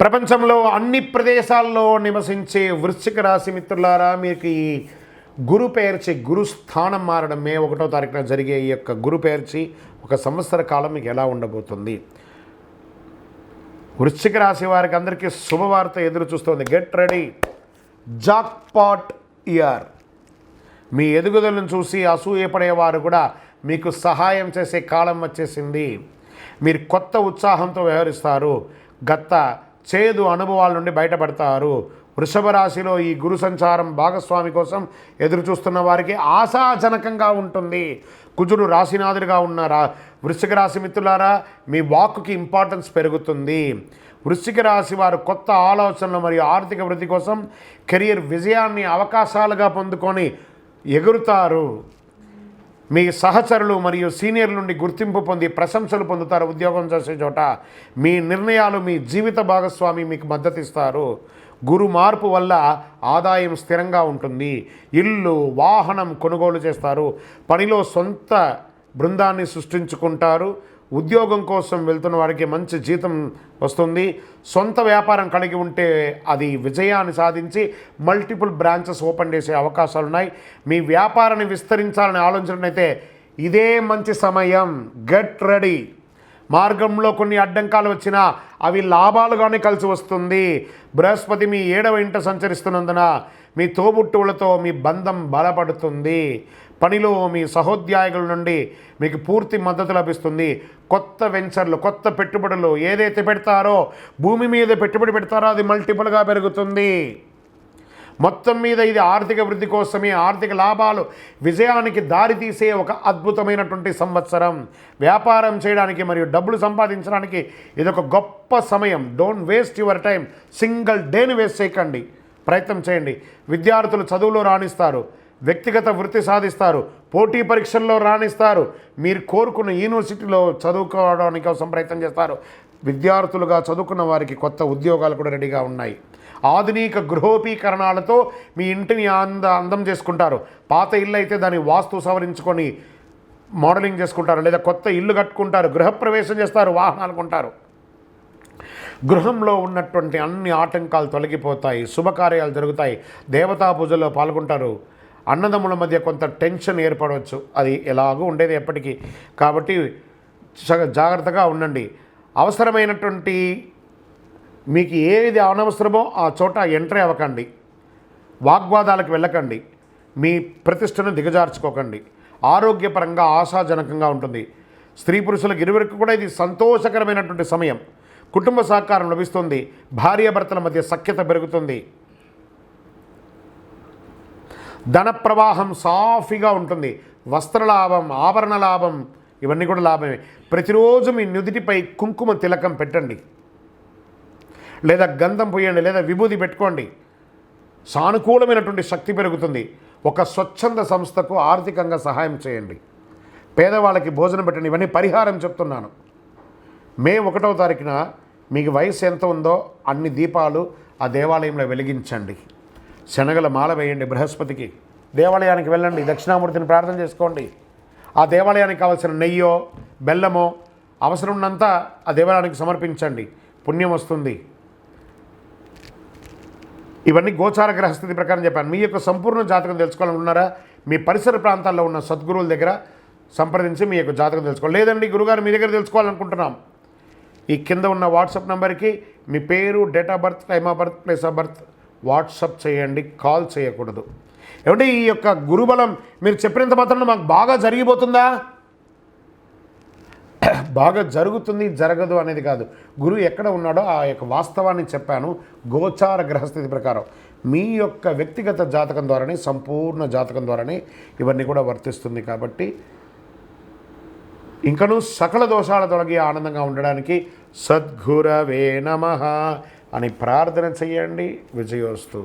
ప్రపంచంలో అన్ని ప్రదేశాల్లో నివసించే వృశ్చిక రాశి మిత్రులారా మీకు ఈ గురు పేర్చి గురు స్థానం మారడం మే ఒకటో తారీఖున జరిగే ఈ యొక్క గురు పేర్చి ఒక సంవత్సర కాలం మీకు ఎలా ఉండబోతుంది? వృశ్చిక రాశి వారికి అందరికీ శుభవార్త ఎదురు చూస్తుంది. గెట్ రెడీ జాక్పాట్ ఇయర్ మీ ఎదుగుదలను చూసి అసూయపడేవారు కూడా మీకు సహాయం చేసే కాలం వచ్చేసింది. మీరు కొత్త ఉత్సాహంతో వ్యవహరిస్తారు. గత చేదు అనుభవాల నుండి బయటపడతారు. వృషభ రాశిలో ఈ గురు సంచారం భాగస్వామి కోసం ఎదురు చూస్తున్న వారికి ఆశాజనకంగా ఉంటుంది. కుజుడు రాశినాథుడిగా ఉన్న రా వృశ్చిక రాశి మిత్రులారా మీ వాక్కుకి ఇంపార్టెన్స్ పెరుగుతుంది. వృశ్చిక రాశి వారు కొత్త ఆలోచనలు మరియు ఆర్థిక వృద్ధి కోసం కెరియర్ విజయాన్ని అవకాశాలుగా పొందుకొని ఎగురుతారు. మీ సహచరులు మరియు సీనియర్ల నుండి గుర్తింపు పొంది ప్రశంసలు పొందుతారు ఉద్యోగం చేసే చోట. మీ నిర్ణయాలు మీ జీవిత భాగస్వామి మీకు మద్దతిస్తారు. గురు మార్పు వల్ల ఆదాయం స్థిరంగా ఉంటుంది. ఇల్లు వాహనం కొనుగోలు చేస్తారు. పనిలో సొంత బృందాన్ని సృష్టించుకుంటారు. ఉద్యోగం కోసం వెళ్తున్న వారికి మంచి జీతం వస్తుంది. సొంత వ్యాపారం కలిగి ఉంటే అది విజయాన్ని సాధించి మల్టిపుల్ బ్రాంచెస్ ఓపెన్ చేసే అవకాశాలు ఉన్నాయి. మీ వ్యాపారాన్ని విస్తరించాలని ఆలోచనైతే ఇదే మంచి సమయం. Get ready. మార్గంలో కొన్ని అడ్డంకాలు వచ్చినా అవి లాభాలుగానే కలిసి వస్తుంది. బృహస్పతి మీ ఏడవ ఇంట సంచరిస్తున్నందున మీ తోబుట్టువులతో మీ బంధం బలపడుతుంది. పనిలో మీ సహోద్యాయుల నుండి మీకు పూర్తి మద్దతు లభిస్తుంది. కొత్త వెంచర్లు కొత్త పెట్టుబడులు ఏదైతే పెడతారో భూమి మీద పెట్టుబడి పెడతారో అది మల్టిపుల్గా పెరుగుతుంది. మొత్తం మీద ఇది ఆర్థిక వృద్ధి కోసమే ఆర్థిక లాభాలు విజయానికి దారితీసే ఒక అద్భుతమైనటువంటి సంవత్సరం. వ్యాపారం చేయడానికి మరియు డబ్బులు సంపాదించడానికి ఇది ఒక గొప్ప సమయం. Don't waste your time single డేని వేస్ట్ చేయకండి. ప్రయత్నం చేయండి. విద్యార్థులు చదువులో రాణిస్తారు. వ్యక్తిగత వృత్తి సాధిస్తారు. పోటీ పరీక్షల్లో రాణిస్తారు. మీరు కోరుకున్న యూనివర్సిటీలో చదువుకోవడానికి కోసం ప్రయత్నం చేస్తారు. విద్యార్థులుగా చదువుకున్న వారికి కొత్త ఉద్యోగాలు కూడా రెడీగా ఉన్నాయి. ఆధునిక గృహోపీకరణాలతో మీ ఇంటిని అంద అందం చేసుకుంటారు. పాత ఇల్లు అయితే దాన్ని వాస్తు సవరించుకొని మోడలింగ్ చేసుకుంటారు. లేదా కొత్త ఇల్లు కట్టుకుంటారు. గృహప్రవేశం చేస్తారు. వాహనాలు కొంటారు. గృహంలో ఉన్నటువంటి అన్ని ఆటంకాలు తొలగిపోతాయి. శుభకార్యాలు జరుగుతాయి. దేవతా పూజల్లో పాల్గొంటారు. అన్నదమ్ముల మధ్య కొంత టెన్షన్ ఏర్పడవచ్చు. అది ఎలాగూ ఉండేది ఎప్పటికీ. కాబట్టి జాగ్రత్తగా ఉండండి. అవసరమైనటువంటి మీకు ఏది అనవసరమో ఆ చోట ఎంట్రీ అవ్వకండి. వాగ్వాదాలకు వెళ్ళకండి. మీ ప్రతిష్టను దిగజార్చుకోకండి. ఆరోగ్యపరంగా ఆశాజనకంగా ఉంటుంది. స్త్రీ పురుషులకు ఇరువురికి కూడా ఇది సంతోషకరమైనటువంటి సమయం. కుటుంబ సహకారం లభిస్తుంది. భార్యాభర్తల మధ్య సఖ్యత పెరుగుతుంది. ధన ప్రవాహం సాఫీగా ఉంటుంది. వస్త్ర లాభం ఆభరణ లాభం ఇవన్నీ కూడా లాభమే. ప్రతిరోజు మీ నుదిటిపై కుంకుమ తిలకం పెట్టండి. లేదా గంధం పోయండి లేదా విభూది పెట్టుకోండి. సానుకూలమైనటువంటి శక్తి పెరుగుతుంది. ఒక స్వచ్ఛంద సంస్థకు ఆర్థికంగా సహాయం చేయండి. పేదవాళ్ళకి భోజనం పెట్టండి. ఇవన్నీ పరిహారం చెప్తున్నాను. మే ఒకటవ తారీఖున మీకు వయసు ఎంత ఉందో అన్ని దీపాలు ఆ దేవాలయంలో వెలిగించండి. శనగల మాల వేయండి బృహస్పతికి. దేవాలయానికి వెళ్ళండి. దక్షిణామూర్తిని ప్రార్థన చేసుకోండి. ఆ దేవాలయానికి కావాల్సిన నెయ్యో బెల్లమో అవసరం ఉన్నంత ఆ దేవాలయానికి సమర్పించండి. పుణ్యం వస్తుంది. ఇవన్నీ గోచార గ్రహస్థితి ప్రకారం చెప్పాను. మీ యొక్క సంపూర్ణ జాతకం తెలుసుకోవాలనుకున్నారా మీ పరిసర ప్రాంతాల్లో ఉన్న సద్గురువుల దగ్గర సంప్రదించి మీ యొక్క జాతకం తెలుసుకోవాలి. లేదండి గురుగారు మీ దగ్గర తెలుసుకోవాలనుకుంటున్నాం. ఈ కింద ఉన్న వాట్సాప్ నెంబర్కి మీ పేరు date of birth time of birth place of birth WhatsApp చేయండి. కాల్ చేయకూడదు. ఏమంటే ఈ యొక్క గురుబలం మీరు చెప్పినంత మాత్రం మాకు బాగా జరిగిపోతుందా? బాగా జరుగుతుంది జరగదు అనేది కాదు. గురువు ఎక్కడ ఉన్నాడో ఆ యొక్క వాస్తవాన్ని చెప్పాను గోచార గ్రహస్థితి ప్రకారం. మీ యొక్క వ్యక్తిగత జాతకం ద్వారానే సంపూర్ణ జాతకం ద్వారానే ఇవన్నీ కూడా వర్తిస్తుంది కాబట్టి ఇంకను సకల దోషాల తొలగి ఆనందంగా ఉండడానికి సద్గురవే నమ అని ప్రార్థన చేయండి విజయోస్తు.